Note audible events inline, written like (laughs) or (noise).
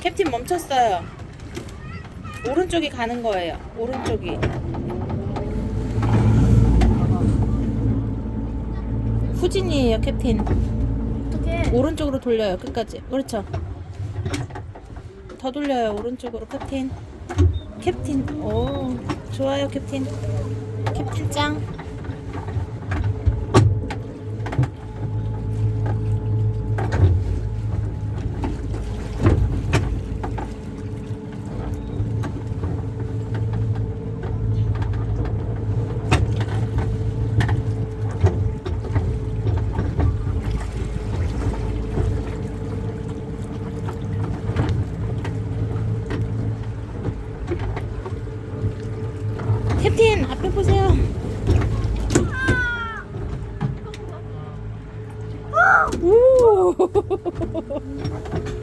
캡틴 멈췄어요. 오른쪽이 가는 거예요. 오른쪽이. 후진이에요, 캡틴. 어떻게? 오른쪽으로 돌려요, 끝까지. 그렇죠. 더 돌려요, 오른쪽으로, 캡틴. 캡틴, 오, 좋아요, 캡틴. 캡틴 짱. 캡틴, 앞에 보세요. 오! (laughs) (laughs)